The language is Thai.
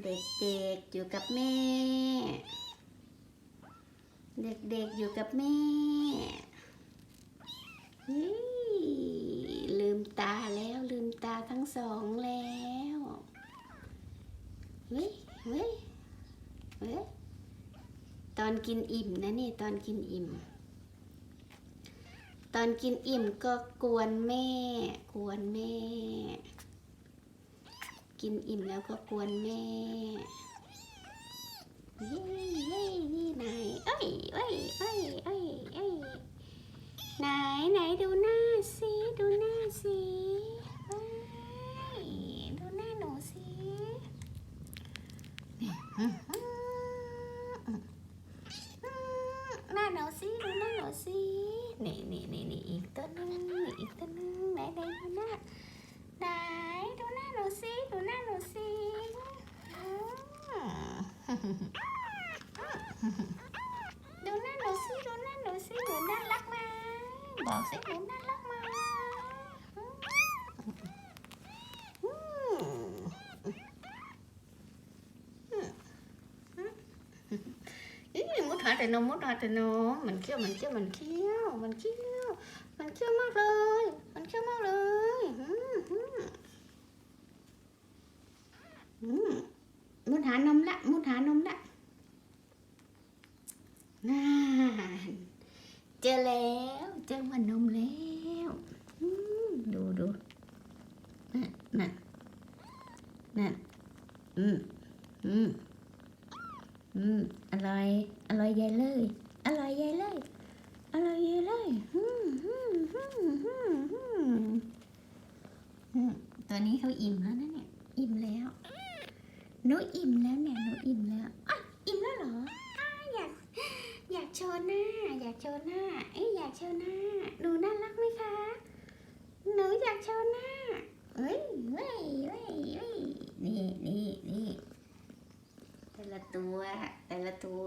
เด็กๆอยู่กับแม่ เด็กๆอยู่กับแม่เฮ้ยลืมตาแล้วลืมตาทั้งสองแล้วเฮ้ยเฮ้ยเฮ้ยตอนกินอิ่มนะนี่ตอนกินอิ่ม ตอนกินอิ่มก็กวนแม่ กวนแม่ กินอิ่มแล้วก็กวนแม่เฮ้ยเฮ้ยนี่ไหนเอ้ยเอ้ยเอ้ยเอ้ยเอ้ยไหนไหนดูหน้าสิดูหน้าสิดูหน้าหนูสิหน้าหนูสิดูหน้าหนูสินี่นี่นี่นี่อีกตัวหนึงนี่อีกตัวหนึงไหนไหนดูหน้า ไหนดูหน้าหนูสิดูหน้าหนูสิอืม ดูหน้าหนูสิดูหน้าหนูสิหนูน่ารักไหมบอกสิหนูน่ารักไหมอืมอืมอืมอีมุดหาแต่นมมุดหาแต่นมมันเคี้ยวมันเคี้ยวมันเคี้ยวมันเคี้ยวมันเคี้ยวมากเลย มันเคี้ยวมากเลยอืมอืม อืมมุดหานม ละมุดหานมละน่าเจอแล้ว เจอมันนมแล้วดูดูนั่นนั่นนั่นอืมอืมอืมอร่อย อร่อยใหญ่เลย อร่อยใหญ่เลย อร่อยใหญ่เลยอืมอืมอืมอืมอืมอืมตัวนี้เขาอิ่มแล้วนะเนี่ย อิ่มแล้ว หนูอิ่มแล้วเนี่ยหนูอิ่มแล้วอะอิ่มแล้วเหรออะอยากอยากโชว์หน้า อยากโชว์หน้าเอ้ยอยากโชว์หน้าหนูน่ารักไหมคะหนูอยากโชว์หน้าเฮ้ยเฮ้ยเฮ้ยเฮ้ยนี่นี่นี่แต่ละตัวแต่ละตัว